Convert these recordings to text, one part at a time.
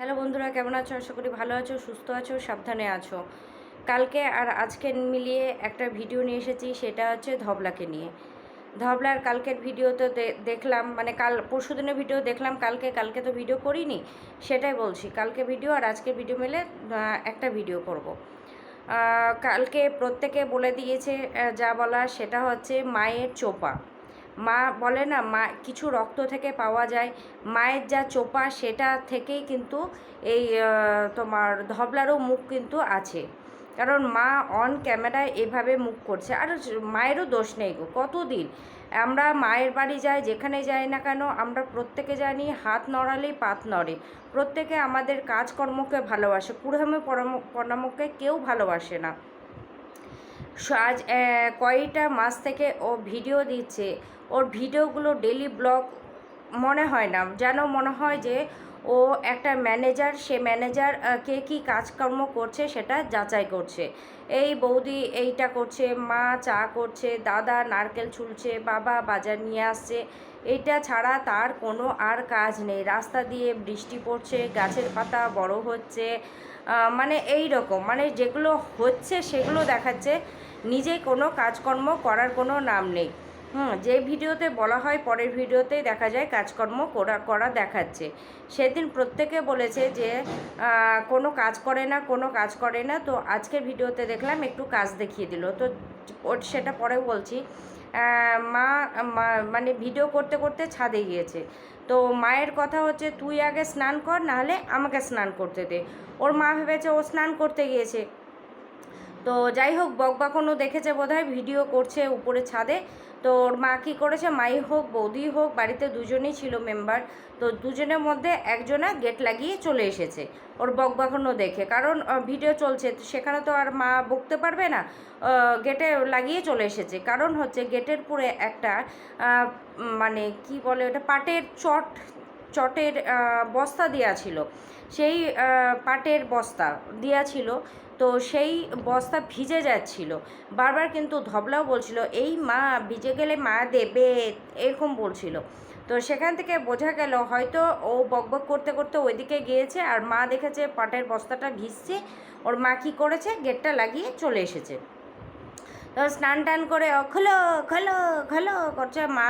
Hello বন্ধুরা, কেমন আছো? আশা করি ভালো আছো, সুস্থ আছো, সাবধানে আছো। কালকে আর আজকে মিলিয়ে একটা ভিডিও নিয়ে এসেছি, সেটা হচ্ছে ধবলাকে নিয়ে। ধবলার কালকের ভিডিও তো দেখলাম মানে কাল, পরশু দিনের ভিডিও দেখলাম, কালকে কালকে তো ভিডিও করিনি, সেটাই বলছি। কালকে ভিডিও আর আজকে ভিডিও মিলে একটা ভিডিও করব। কালকে প্রত্যেকে বলে দিয়েছে যা বলা সেটা হচ্ছে মায়ের চোপা। মা বলে না, মা, কিছু রক্ত থেকে পাওয়া যায়। মায়ের যা চোপা, সেটা থেকেই কিন্তু এই তোমার ধবলারও মুখ কিন্তু আছে। কারণ মা অন ক্যামেরায় এভাবে মুখ করছে। আর মায়েরও দোষ নেই গো, কতদিন? আমরা মায়ের বাড়ি যাই, যেখানে যাই না কেন, আমরা প্রত্যেকে জানি হাত নড়ালেই পাত নড়ে। প্রত্যেকে আমাদের কাজকর্মকে ভালোবাসে পুরোহামে পরামকে কেউ ভালোবাসে না। আজ কয়টা মাস থেকে ও ভিডিও দিচ্ছে ওর ভিডিওগুলো ডেলি ব্লগ মনে হয় না। যেন মনে হয় যে ও একটা ম্যানেজার সে ম্যানেজার কে কী কাজকর্ম করছে সেটা যাচাই করছে। এই বৌদি এইটা করছে, মা চা করছে, দাদা নারকেল ছুলছে, বাবা বাজার নিয়ে আসছে। এইটা ছাড়া তার কোনো আর কাজ নেই। রাস্তা দিয়ে বৃষ্টি পড়ছে, গাছের পাতা বড় হচ্ছে মানে এই রকম। মানে যেগুলো হচ্ছে সেগুলো দেখাচ্ছে। নিজে কোনো কাজকর্ম করার কোনো নাম নেই। হুম, যে ভিডিওতে বলা হয় পরের ভিডিওতেই দেখা যায় কাজকর্ম করা করা দেখাচ্ছে। সেদিন প্রত্যেকে বলেছে যে কোনো কাজ করে না, কোনো কাজ করে না। তো আজকের ভিডিওতে দেখলাম একটু কাজ দেখিয়ে দিল। তো সেটা পরেও বলছি মা- মানে ভিডিও করতে করতে ছাদে গিয়েছে। তো মায়ের কথা হচ্ছে, তুই আগে স্নান কর, নাহলে আমাকে স্নান করতে দে। ওর মা ভেবেছে, ও স্নান করতে গিয়েছে। তো যাই হোক বকবাকনও দেখেছে বোধহয়, ভিডিও করছে উপরে ছাদে। তো ওর মা কী করেছে, মাই হোক, বৌদি হোক, বাড়িতে দুজনেই ছিল মেম্বার, তো দুজনের মধ্যে একজনা গেট লাগিয়ে চলে এসেছে। ওর বকবাকনও দেখে, কারণ ভিডিও চলছে সেখানে তো আর মা বকতে পারবে না গেটে লাগিয়ে চলে এসেছে। কারণ হচ্ছে গেটের পুরে একটা মানে কি বলে ওটা, পাটের চট, চটের বস্তা দেওয়া ছিল। সেই পাটের বস্তা দেওয়া ছিল। তো সেই বস্তা ভিজে যাচ্ছিল। বারবার কিন্তু ধবলাও বলছিল, এই মা, ভিজে গেলে মা দেবে, এরকম বলছিল। তো সেখান থেকে বোঝা গেল, হয়তো ও বকবক করতে করতে ওইদিকে গিয়েছে আর মা দেখেছে পাটের বস্তাটা ভিজছে, ওর মা কী করেছে, গেটটা লাগিয়ে চলে এসেছে। তো স্নান টান করে খোলো খোলো খোলো করছে। মা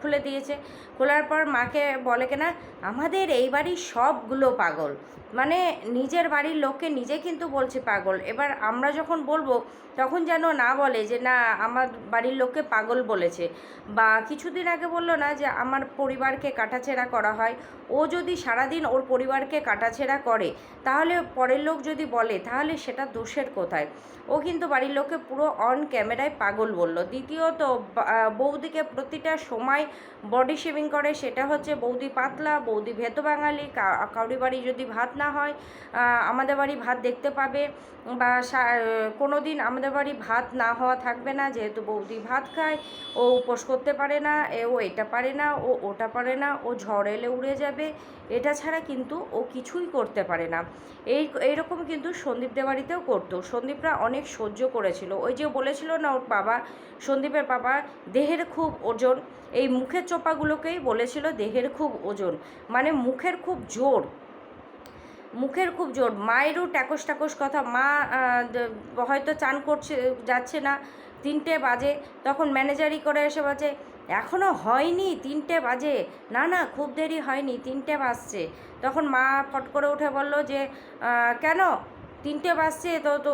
খুলে দিয়েছে। খোলার পর মাকে বলে কিনা, আমাদের এই বাড়ির সবগুলো পাগল। মানে নিজের বাড়ির লোককে নিজে কিন্তু বলছে পাগল। এবার আমরা যখন বলব, তখন যেন না বলে যে, না, আমার বাড়ির লোককে পাগল বলেছে। বা কিছুদিন আগে বলল না যে, আমার পরিবারকে কাটাছেড়া করা হয়। ও যদি সারাদিন ওর পরিবারকে কাটাছেড়া করে, তাহলে পরের লোক যদি বলে, তাহলে সেটা দোষের কোথায়? ও কিন্তু বাড়ির লোককে পুরো অন ক্যামেরায় পাগল বলল। দ্বিতীয়ত বৌদিকে প্রতিটা সময় বডি শেভিং করে, সেটা হচ্ছে বৌদি পাতলা, বৌদি ভেত বাঙালি কাউরি বাড়ি যদি ভাত না হয় আমাদের বাড়ি ভাত দেখতে পাবে বা কোনো দিন আমাদের বাড়ি ভাত না হওয়া থাকবে না, যেহেতু বৌদি ভাত খায়, ও উপোস করতে পারে না, এ, ও এটা পারে না, ও ওটা পারে না, ও ঝড় এলে উড়ে যাবে, এটা ছাড়া কিন্তু ও কিছুই করতে পারে না। এই, এইরকম কিন্তু সন্দীপ দেওয়ারিতেও করতো। সন্দীপরা অনেক সহ্য করেছিল। ওই যে বলেছিল না ওর বাবা। সন্দীপের বাবা দেহের খুব ওজন। এই মুখের চোপাগুলোকেই বলেছিল দেহের খুব ওজন। মানে মুখের খুব জোর। মুখের খুব জোর। মায়েরও ট্যাকস ট্যাকস কথা। মা হয়তো চান করছে, যাচ্ছে না। তিনটে বাজে। তখন ম্যানেজারই করে এসে বাজে এখনও হয়নি, তিনটে বাজে। না না, খুব দেরি হয়নি, তিনটে বাজছে। তখন মা ফট করে উঠে বলল যে কেন? তিনটে বাজছে, তো তো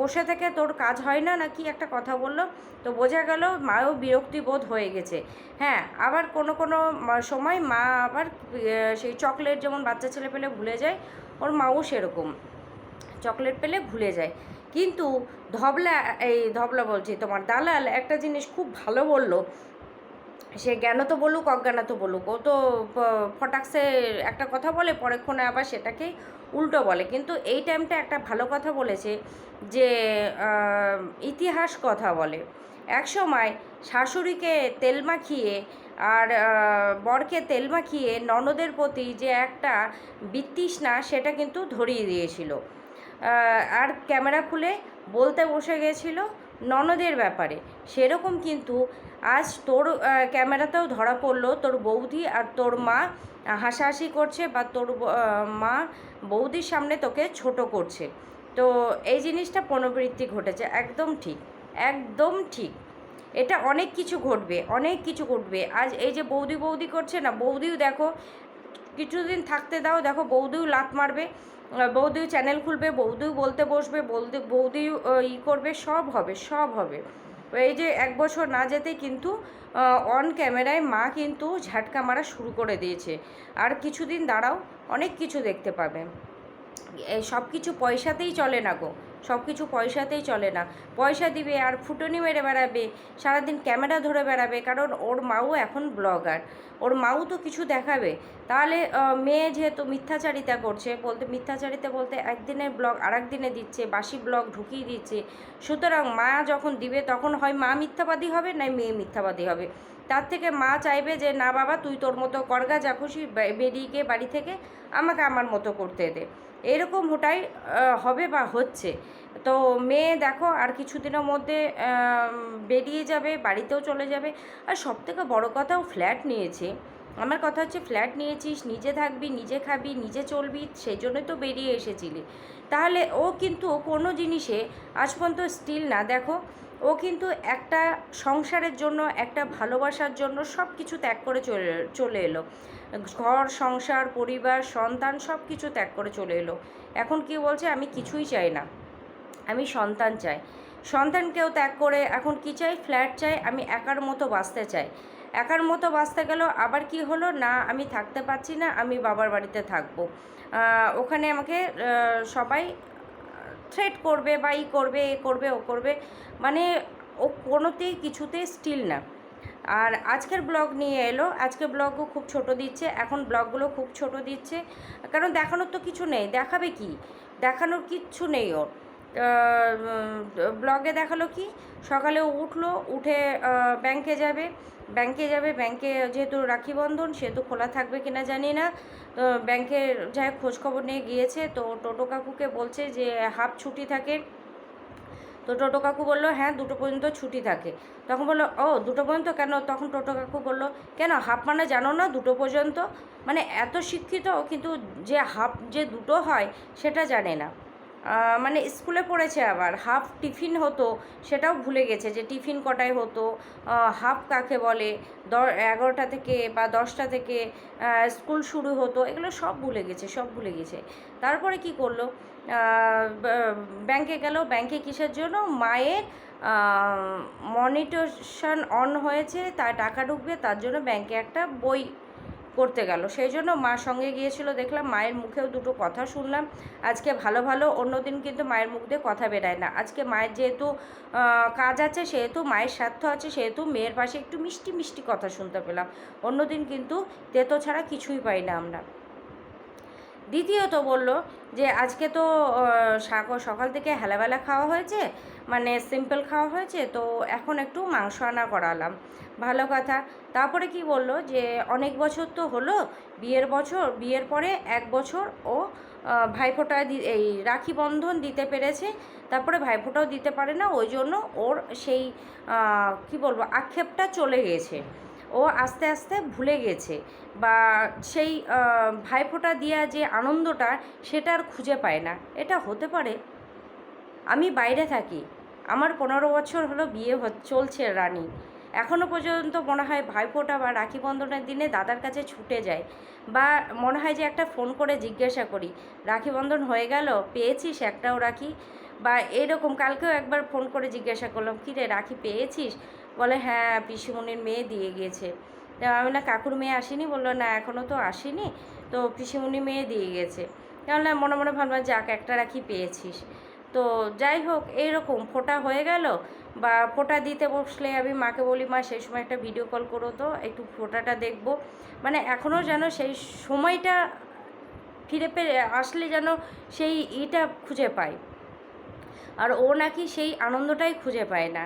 বসে থেকে তোর কাজ হয় না নাকি? একটা কথা বলল। তো বোঝা গেল মাও বিরক্তি বোধ হয়ে গেছে। হ্যাঁ আবার কোনো কোনো সময় মা আবার সেই চকলেট যেমন বাচ্চা ছেলে পেলে ভুলে যায়, ওর মাও সেরকম। চকলেট পেলে ভুলে যায়। কিন্তু ধবলা, এই ধবলা বলছি তোমার দালাল একটা জিনিস খুব ভালো বলল। সে জ্ঞান তো বলুক, অজ্ঞান তো বলুক। ও তো ফটাকসে একটা কথা বলে পরেক্ষণে আবার সেটাকেই উল্টো বলে। কিন্তু এই টাইমটা একটা ভালো কথা বলেছে যে ইতিহাস কথা বলে। এক সময় শাশুড়িকে তেল মাখিয়ে আর বরকে তেল মাখিয়ে ননদের প্রতি যে একটা বিতৃষ্ণা সেটা কিন্তু ধরিয়ে দিয়েছিল। আর ক্যামেরা খুলে বলতে বসে গেছিল ননদের ব্যাপারে। সেরকম কিন্তু আজ তোর ক্যামেরাতেও ধরা পড়ল। তোর বৌদি আর তোর মা হাসাহাসি করছে বা তোর মা বৌদির সামনে তোকে ছোট করছে। তো এই জিনিসটা পুনরাবৃত্তি ঘটেছে। একদম ঠিক একদম ঠিক। এটা অনেক কিছু ঘটবে, অনেক কিছু ঘটবে। আজ এই যে বৌদি বৌদি করছে না, বৌদিও দেখো, কিছুদিন থাকতে দাও, দেখো বৌদিও লাত মারবে বৌদিও চ্যানেল খুলবে, বৌদিও বলতে বসবে, বৌদি, বৌদিও ই করবে, সব হবে সব হবে। এই যে এক বছর না যেতে কিন্তু অন ক্যামেরায় মা কিন্তু ঝাটকা মারা শুরু করে দিয়েছে। আর কিছুদিন দাঁড়াও, অনেক কিছু দেখতে পাবে। সব কিছু পয়সাতেই চলে না গো। সব কিছু পয়সাতেই চলে না। পয়সা দিবে আর ফুটনি মেরে বেড়াবে, সারাদিন ক্যামেরা ধরে বেড়াবে, কারণ ওর মাও এখন ব্লগার। ওর মাও তো কিছু দেখাবে। তাহলে মেয়ে যেহেতু মিথ্যাচারিতা করছে, বলতে মিথ্যাচারিতা বলতে একদিনের ব্লগ আর দিনে দিচ্ছে, বাসি ব্লগ ঢুকিয়ে দিচ্ছে। সুতরাং মা যখন দিবে, তখন হয় মা মিথ্যাবাদী হবে না মেয়ে মিথ্যাবাদী হবে? তার থেকে মা চাইবে যে, না বাবা, তুই তোর মতো করগা যা খুশি বেরিয়ে বাড়ি থেকে আমাকে আমার মতো করতে দে। এরকম ওটাই হবে বা হচ্ছে। তো মেয়ে দেখো, আর কিছুদিনের মধ্যে বেরিয়ে যাবে, বাড়িতেও চলে যাবে। আর সব থেকে বড়ো কথাও ফ্ল্যাট নিয়েছে। আমার কথা হচ্ছে, ফ্ল্যাট নিয়েছিস, নিজে থাকবি, নিজে খাবি, নিজে চলবি সেই জন্যই তো বেরিয়ে এসেছিলি। তাহলে ও কিন্তু কোনো জিনিসে আজ পর্যন্ত স্টিল না। দেখো ও কিন্তু একটা সংসারের জন্য, একটা ভালোবাসার জন্য সব কিছু ত্যাগ করে চলে চলে এলো। ঘর, সংসার, পরিবার, সন্তান সব কিছু ত্যাগ করে চলে এলো। এখন কি বলছে, আমি কিছুই চাই না। আমি সন্তান চাই। সন্তানকেও ত্যাগ করে এখন কি চাই? ফ্ল্যাট চাই। আমি একার মতো বাঁচতে চাই। একার মতো বাঁচতে গেল আবার কি হলো? না, আমি থাকতে পারছি না। আমি বাবার বাড়িতে থাকব। ওখানে আমাকে সবাই থ্রেট করবে বা ই করবে, এ করবে, ও করবে মানে ও কোনোতেই কিছুতেই স্টিল না। আর আজকের ব্লগ নিয়ে এলো আজকের ব্লগও খুব ছোট দিচ্ছে, এখন ব্লগগুলো খুব ছোট দিচ্ছে, কারণ দেখানোর তো কিছু নেই, দেখাবে কি? দেখানোর কিচ্ছু নেই ওর। ব্লগে দেখাল কি? সকালে উঠল, উঠে ব্যাংকে যাবে। ব্যাংকে যাবে ব্যাংকে যেহেতু রাখি বন্ধন সেহেতু খোলা থাকবে কিনা জানি না। তো ব্যাংকে যাই খোঁজখবর নিয়ে গিয়েছে। তো টোটো কাকুকে বলছে যে, হাফ ছুটি থাকে। তো টোটো কাকু বলল হ্যাঁ দুটো পর্যন্ত ছুটি থাকে। তখন বলল, ও, দুটো পর্যন্ত কেন? তখন টোটো কাকু বলল, কেন, হাফ মানে জানো না, দুটো পর্যন্ত? মানে এত শিক্ষিত, কিন্তু যে হাফ, যে দুটো হয়, সেটা জানে না। মানে স্কুলে পড়েছে আবার। হাফ টিফিন হতো, সেটাও ভুলে গেছে যে টিফিন কটায় হতো হাফ কাকে বলে? এগারোটা থেকে বা দশটা থেকে স্কুল শুরু হতো, এগুলো সব ভুলে গেছে, সব ভুলে গেছে। তারপরে কি করল? ব্যাংকে গেল, ব্যাংকে কিসের জন্য? মায়ের মনিটেশন অন হয়েছে, তার টাকা ঢুকবে, তার জন্য ব্যাংকে একটা বই করতে গেল। সেই জন্য মার সঙ্গে গিয়েছিল, দেখলাম মায়ের মুখেও দুটো কথা শুনলাম। আজকে ভালো ভালো, অন্যদিন কিন্তু মায়ের মুখ দিয়ে কথা বেরায় না। আজকে মায়ের যেহেতু কাজ আছে, সেহেতু মায়ের স্বার্থ আছে, সেহেতু মেয়ের পাশে একটু মিষ্টি মিষ্টি কথা শুনতে পেলাম। অন্যদিন কিন্তু তেতো ছাড়া কিছুই পাই না আমরা। দ্বিতীয়ত বলল যে, আজকে তো সকাল থেকে হেলাবেলা খাওয়া হয়েছে মানে সিম্পল খাওয়া হয়েছে, তো এখন একটু মাংস আনা করালাম। ভালো কথা। তারপরে কি বলল যে, অনেক বছর তো হলো, বিয়ের বছর, বিয়ের পরে এক বছর ও ভাইফোঁটা এই রাখি বন্ধন দিতে পেরেছে। তারপরে ভাইফোঁটাও দিতে পারে না, ওই জন্য ওর সেই কি বলব, আক্ষেপটা চলে গেছে। ও আস্তে আস্তে ভুলে গেছে বা সেই ভাইফোঁটা দেওয়া যে আনন্দটা সেটা আর খুঁজে পায় না। এটা হতে পারে। আমি বাইরে থাকি। আমার পনেরো বছর হলো বিয়ে চলছে রানী। এখনও পর্যন্ত মনে হয় ভাইফোঁটা বা রাখি বন্ধনের দিনে দাদার কাছে ছুটে যায়। বা মনে হয় যে একটা ফোন করে জিজ্ঞাসা করি, রাখি বন্ধন হয়ে গেল? পেয়েছিস একটাও রাখি? বা এরকম কালকেও একবার ফোন করে জিজ্ঞাসা করলাম, কী রে রাখি পেয়েছিস? বলে হ্যাঁ পিসিমণির মেয়ে দিয়ে গিয়েছে আমি না, কাকুর মেয়ে আসেনি? বলল, না এখনও তো আসেনি। তো পিসিমণি মেয়ে দিয়ে গেছে। কেননা মনে মনে ভাবলাম, যাক, একটা রাখি পেয়েছিস। তো যাই হোক এইরকম ফোটা হয়ে গেল। বা ফোটা দিতে বসলে আমি মাকে বলি, মা, সেই সময় একটা ভিডিও কল করো তো, একটু ফোটাটা দেখব। মানে এখনও যেন সেই সময়টা ফিরে পেয়ে, আসলে যেন সেই ইটা খুঁজে পাই। আর ও নাকি সেই আনন্দটাই খুঁজে পায় না।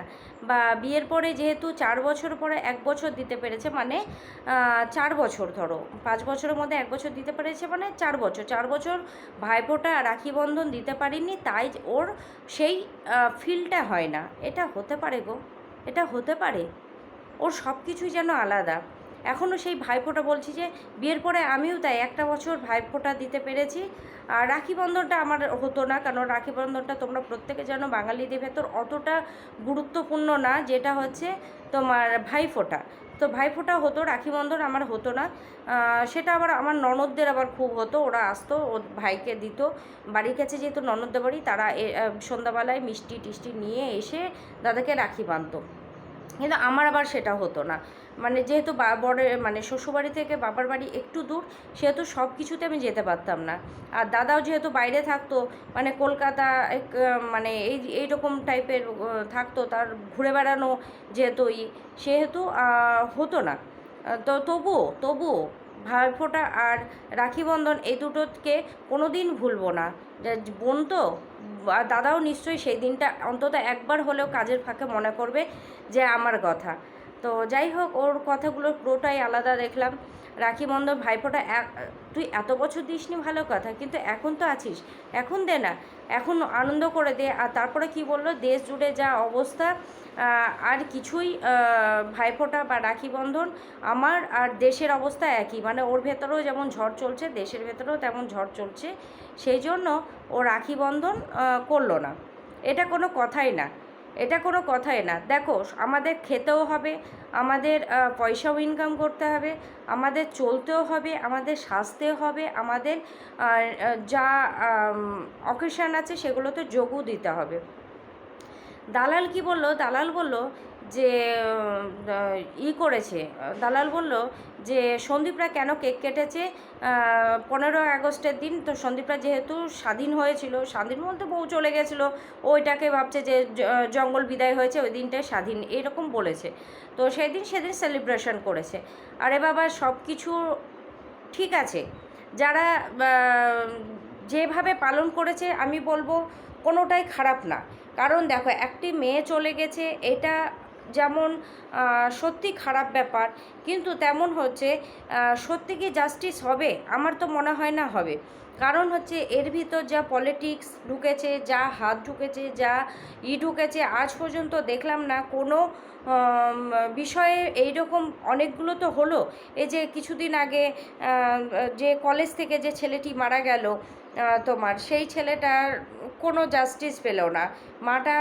বা বিয়ের পরে যেহেতু চার বছর পরে এক বছর দিতে পেরেছে মানে চার বছর ধরো, পাঁচ বছরের মধ্যে এক বছর দিতে পেরেছে মানে চার বছর। চার বছর ভাইফোঁটা রাখি বন্ধন দিতে পারিনি তাই ওর সেই ফিলটা হয় না। এটা হতে পারে গো, এটা হতে পারে। ওর সব কিছুই যেন আলাদা। এখনও সেই ভাইফোঁটা বলছি যে বিয়ের পরে আমিও তাই একটা বছর ভাইফোঁটা দিতে পেরেছি। আর রাখি বন্ধনটা আমার হতো না, কারণ রাখি বন্ধনটা তোমরা প্রত্যেকে জানো বাঙালিদের ভেতর অতটা গুরুত্বপূর্ণ না, যেটা হচ্ছে তোমার ভাইফোঁটা। তো ভাইফোঁটা হতো, রাখি বন্ধন আমার হতো না। সেটা আবার আমার ননদদের আবার খুব হতো, ওরা আসতো, ও ভাইকে দিত। বাড়ির কাছে যেহেতু ননদদের বাড়ি, তারা সন্ধ্যাবেলায় মিষ্টি টিষ্টি নিয়ে এসে দাদাকে রাখি বাঁধতো। কিন্তু আমার আবার সেটা হতো না। মানে যেহেতু বড় মানে শ্বশুরবাড়ি থেকে বাবার বাড়ি একটু দূর, সেহেতু সব কিছুতে আমি যেতে পারতাম না। আর দাদাও যেহেতু বাইরে থাকতো মানে কলকাতা মানে এই, এইরকম টাইপের থাকতো, তার ঘুরে বেড়ানো যেহেতু ই, সেহেতু হতো না। তো তবুও তবুও ভাইফোঁটা আর রাখি বন্ধন এই দুটোকে কোনো দিন ভুলবো না। বোন তো দাদাও নিশ্চয়ই সেই দিনটা অন্তত একবার হলেও কাজের ফাঁকে মনে করবে যে আমার কথা। তো যাই হোক, ওর কথাগুলো পুরোটাই আলাদা দেখলাম। রাখি বন্ধন ভাইফোঁটা এক, তুই এত বছর দিসনি ভালো কথা, কিন্তু এখন তো আছিস। এখন দে না, এখন আনন্দ করে দে। আর তারপরে কি বলল? দেশ জুড়ে যা অবস্থা আর কিছুই ভাইফোঁটা বা রাখি বন্ধন আমার আর দেশের অবস্থা একই। মানে ওর ভেতরেও যেমন ঝড় চলছে, দেশের ভেতরেও তেমন ঝড় চলছে। সেই জন্য ও রাখি বন্ধন করল না। এটা কোনো কথাই না। এটা কোনো কথাই না। দেখো, আমাদের খেতেও হবে, আমাদের পয়সাও ইনকাম করতে হবে, আমাদের চলতেও হবে, আমাদের সাজতেও হবে, আমাদের যা অকেশান আছে সেগুলোতে যোগও দিতে হবে। দালাল কি বলল? দালাল বলল যে ই করেছে, দালাল বলল যে, সন্দীপরা কেন কেক কেটেছে? পনেরো আগস্টের দিন তো সন্দীপরা যেহেতু স্বাধীন হয়েছিল, স্বাধীন বলতে বউ চলে গেছিল ওইটাকে ভাবছে যে জঙ্গল বিদায় হয়েছে, ওই দিনটায় স্বাধীন, এরকম বলেছে। তো সেদিন সেদিন সেলিব্রেশন করেছে। আরে বাবা সব কিছু ঠিক আছে। যারা যেভাবে পালন করেছে, আমি বলব কোনোটাই খারাপ না। কারণ দেখো, একটি মেয়ে চলে গেছে, এটা যেমন সত্যি খারাপ ব্যাপার, কিন্তু তেমন হচ্ছে সত্যি কি জাস্টিস হবে? আমার তো মনে হয় না হবে। কারণ হচ্ছে এর ভিতর যা পলিটিক্স ঢুকেছে, যা হাত ঢুকেছে, যা ই ঢুকেছে, আজ পর্যন্ত দেখলাম না কোনো বিষয়ে এইরকম অনেকগুলো তো হলো। এই যে কিছুদিন আগে যে কলেজ থেকে যে ছেলেটি মারা গেল তোমার, সেই ছেলেটার কোনো জাস্টিস পেল না। মাটা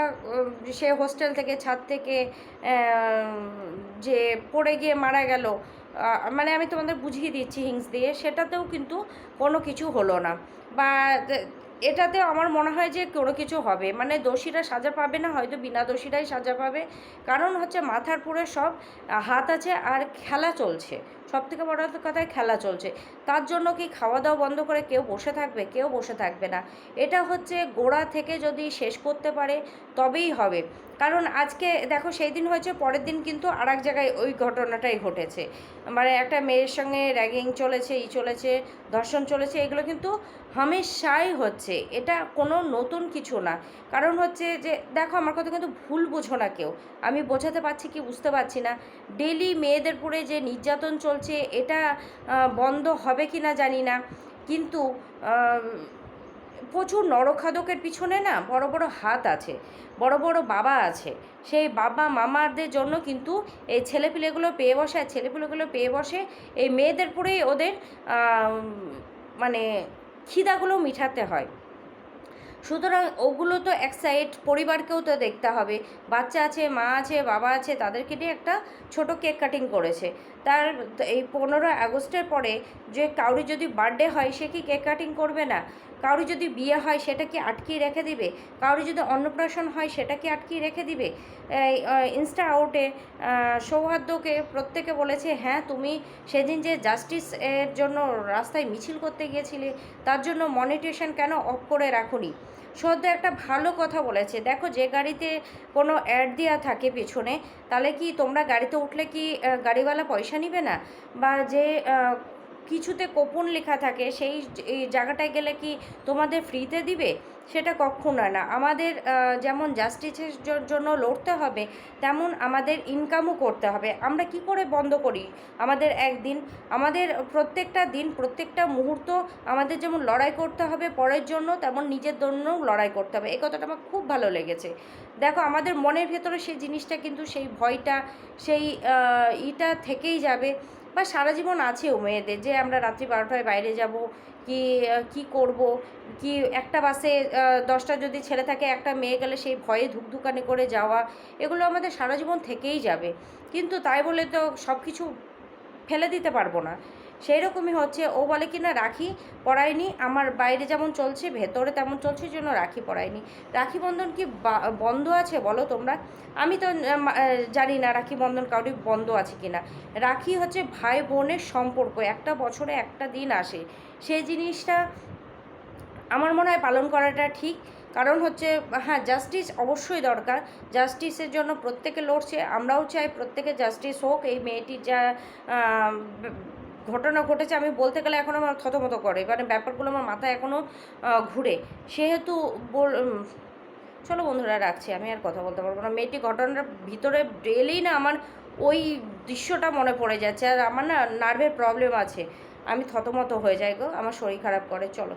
সে হোস্টেল থেকে, ছাদ থেকে যে পড়ে গিয়ে মারা গেল মানে আমি তোমাদের বুঝিয়ে দিচ্ছি হিংস দিয়ে সেটাতেও কিন্তু কোনো কিছু হলো না। বা তে- এটাতেও আমার মনে হয় যে কোনো কিছু হবে। মানে দোষীরা সাজা পাবে না, হয়তো বিনা দোষীরাই সাজা পাবে। কারণ হচ্ছে মাথার পুরে সব হাত আছে আর খেলা চলছে। সব থেকে বড় কথায় খেলা চলছে। তার জন্য কি খাওয়া দাওয়া বন্ধ করে কেউ বসে থাকবে? কেউ বসে থাকবে না। এটা হচ্ছে গোড়া থেকে যদি শেষ করতে পারে, তবেই হবে। কারণ আজকে, দেখো সেই দিন হয়েছে, পরের দিন কিন্তু আর এক জায়গায় ওই ঘটনাটাই ঘটেছে। মানে একটা মেয়ের সঙ্গে র্যাগিং চলেছে, ই চলেছে, ধর্ষণ চলেছে, এগুলো কিন্তু হামেশাই হচ্ছে। এটা কোনো নতুন কিছু না। কারণ হচ্ছে যে, দেখো, আমার কথা কিন্তু ভুল বোঝো না কেউ। আমি বোঝাতে পারছি কি বুঝতে পারছি না। ডেলি মেয়েদের উপরে যে নির্যাতন চলছে, এটা বন্ধ হবে কি না জানি না। কিন্তু প্রচুর নরখাদকের পিছনে না বড় বড় হাত আছে, বড় বড় বাবা আছে। সেই বাবা মামাদের জন্য কিন্তু এই ছেলেপিলেগুলো পেয়ে বসে, আর ছেলেপিলেগুলো পেয়ে বসে এই মেয়েদের পরেই ওদের মানে খিদাগুলো মিঠাতে হয়। সুতরাং ওগুলো তো এক সাইড পরিবারকেও তো দেখতে হবে। বাচ্চা আছে, মা আছে, বাবা আছে, তাদেরকে নিয়ে একটা ছোট কেক কাটিং করেছে। তার এই পনেরো আগস্টের পরে যে কাউরি যদি বার্থডে হয়, সে কি কেক কাটিং করবে না? কাউরি যদি বিয়ে হয়, সেটা কি আটকিয়ে রেখে দিবে? কাউরি যদি অন্নপ্রাশন হয়, সেটা কি আটকিয়ে রেখে দিবে? ইনস্টা আউটে সৌহার্দ্যকে প্রত্যেকে বলেছে হ্যাঁ তুমি সেদিন যে জাস্টিস এর জন্য রাস্তায় মিছিল করতে গিয়েছিলে, তার জন্য মনিটেশন কেন অফ করে রাখুনি? সদ্য একটা ভালো কথা বলেছে। দেখো যে গাড়িতে কোনো অ্যাড দেওয়া থাকে পেছনে, তাহলে কি তোমরা গাড়িতে উঠলে কি গাড়িওয়ালা পয়সা নিবে না? বা যে কিছুতে কোপন লেখা থাকে, সেই জায়গাটায় গেলে কি তোমাদের ফ্রিতে দিবে? সেটা কখনো না। আমাদের যেমন জাস্টিসের জন্য লড়তে হবে, তেমন আমাদের ইনকামও করতে হবে। আমরা কি করে বন্ধ করি? আমাদের একদিন, আমাদের প্রত্যেকটা দিন, প্রত্যেকটা মুহূর্ত আমাদের যেমন লড়াই করতে হবে পরের জন্য, তেমন নিজের জন্যও লড়াই করতে হবে। এই কথাটা আমার খুব ভালো লেগেছে। দেখো, আমাদের মনের ভেতরে সেই জিনিসটা কিন্তু সেই ভয়টা, সেই ইটা থেকেই যাবে। বা সারা জীবন আছেও মেয়েদের যে আমরা রাত্রি বারোটায় বাইরে যাব, কি কি করব, কি একটা বাসে দশটা যদি ছেলে থাকে, একটা মেয়ে গেলে সেই ভয়ে ধুকধুকানি করে যাওয়া, এগুলো আমাদের সারা জীবন থেকেই যাবে। কিন্তু তাই বলে তো সব কিছু ফেলে দিতে পারব না। সেই রকমই হচ্ছে। ও বলে কি, না, রাখি পড়ায়নি আমার বাইরে যেমন চলছে, ভেতরে তেমন চলছে জন্য রাখি পড়ায়নি রাখি বন্ধন কি বন্ধ আছে বলো তোমরা? আমি তো জানি না রাখি বন্ধন কাউরি বন্ধ আছে কি না। রাখি হচ্ছে ভাই বোনের সম্পর্ক। একটা বছরে একটা দিন আসে। সেই জিনিসটা আমার মনে হয় পালন করাটা ঠিক। কারণ হচ্ছে হ্যাঁ জাস্টিস অবশ্যই দরকার। জাস্টিসের জন্য প্রত্যেকে লড়ছে। আমরাও চাই প্রত্যেকে জাস্টিস হোক। এই মেয়েটির যা ঘটনা ঘটেছে, আমি বলতে গেলে এখন আমার থতমত করে। মানে ব্যাপারগুলো আমার মাথায় এখনও ঘুরে। সেহেতু বল চলো বন্ধুরা, রাখছি। আমি আর কথা বলতে পারব না। মেয়েটি ঘটনার ভিতরে ডেলি না আমার ওই দৃশ্যটা মনে পড়ে যাচ্ছে। আর আমার না নার্ভের প্রবলেম আছে। আমি থতমত হয়ে যাই গো। আমার শরীর খারাপ করে। চলো।